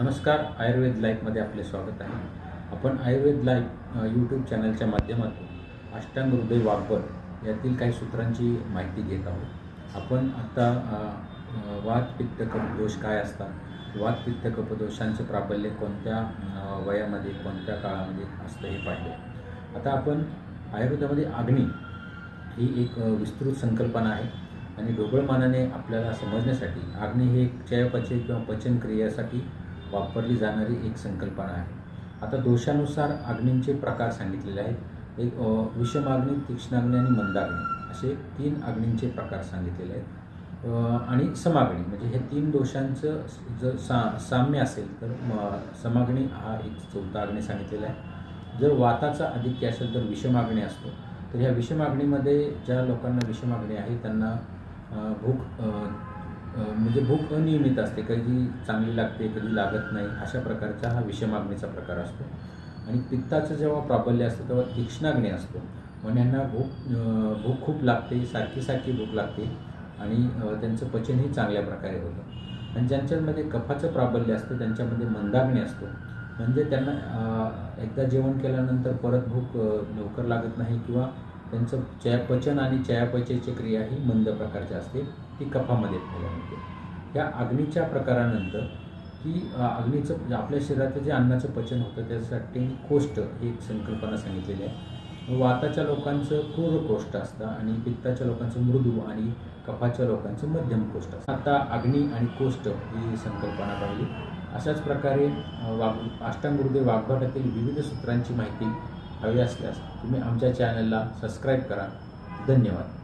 नमस्कार आयुर्वेद लाईफमध्ये आपले स्वागत आहे. आपण आयुर्वेद लाईफ यूट्यूब चॅनलच्या माध्यमातून अष्टांग हृदय वापर यातील काही सूत्रांची माहिती घेत आहोत. आपण आत्ता वात पित्त कपदोष काय असतात? वात पित्त कपदोषांचं प्राबल्य कोणत्या वयामध्ये कोणत्या काळामध्ये असतं हे पाहिले. आता आपण आयुर्वेदामध्ये अग्नी ही एक विस्तृत संकल्पना आहे आणि ढोबळमानाने आपल्याला समजण्यासाठी अग्नी हे एक चयापचय किंवा पचन क्रियेसाठी वापरली जाणारी एक संकल्पना आहे. आता दोषानुसार अग्नींचे प्रकार सांगितलेले आहेत. एक विषमाग्नी तीक्ष्णाग्नी आणि मंदाग्नी असे तीन अग्नींचे प्रकार सांगितलेले आहेत. आणि समाग्नी म्हणजे हे तीन दोषांचं जर सा साम्य असेल तर समाग्नी हा एक चौथा अग्नी सांगितलेला आहे. जर वाताचा अधिक्य असेल तर विषमाग्नी असतो. तर ह्या विषमागणीमध्ये ज्या लोकांना विषमागणी आहे त्यांना भूक म्हणजे भूक अनियमित असते कधी चांगली लागते कधी लागत नाही अशा प्रकारचा हा विषमागणीचा प्रकार असतो. आणि पित्ताचं जेव्हा प्राबल्य असतं तेव्हा तीक्ष्णाग्नी असतो. म्हणजे यांना भूक भूक खूप लागते सारखी सारखी भूक लागते आणि त्यांचं पचनही चांगल्या प्रकारे होतं. आणि ज्यांच्यामध्ये कफाचं प्राबल्य असतं त्यांच्यामध्ये मंदाग्नी असतो. म्हणजे त्यांना एकदा जेवण केल्यानंतर परत भूक लवकर लागत नाही किंवा त्यांचं चयापचन आणि चयापचयाची क्रिया ही मंद प्रकारची असते. ती कफामध्ये पाहायला मिळते. या अग्नीच्या प्रकारानंतर की अग्नीचं म्हणजे आपल्या शरीराचं जे अन्नाचं पचन होतं त्यासाठी कोष्ट ही एक संकल्पना सांगितलेली आहे. वाताच्या लोकांचं क्रूर कोष्ट असतं आणि पित्ताच्या लोकांचं मृदू आणि कफाच्या लोकांचं मध्यम कोष्ट असतं. आता अग्नी आणि कोष्ट ही संकल्पना पाहिली. अशाच प्रकारे वाग अष्टांगहृदय वाघबाटातील विविध सूत्रांची माहिती हवी असल्यास तुम्ही आमच्या चॅनलला सबस्क्राईब करा. धन्यवाद.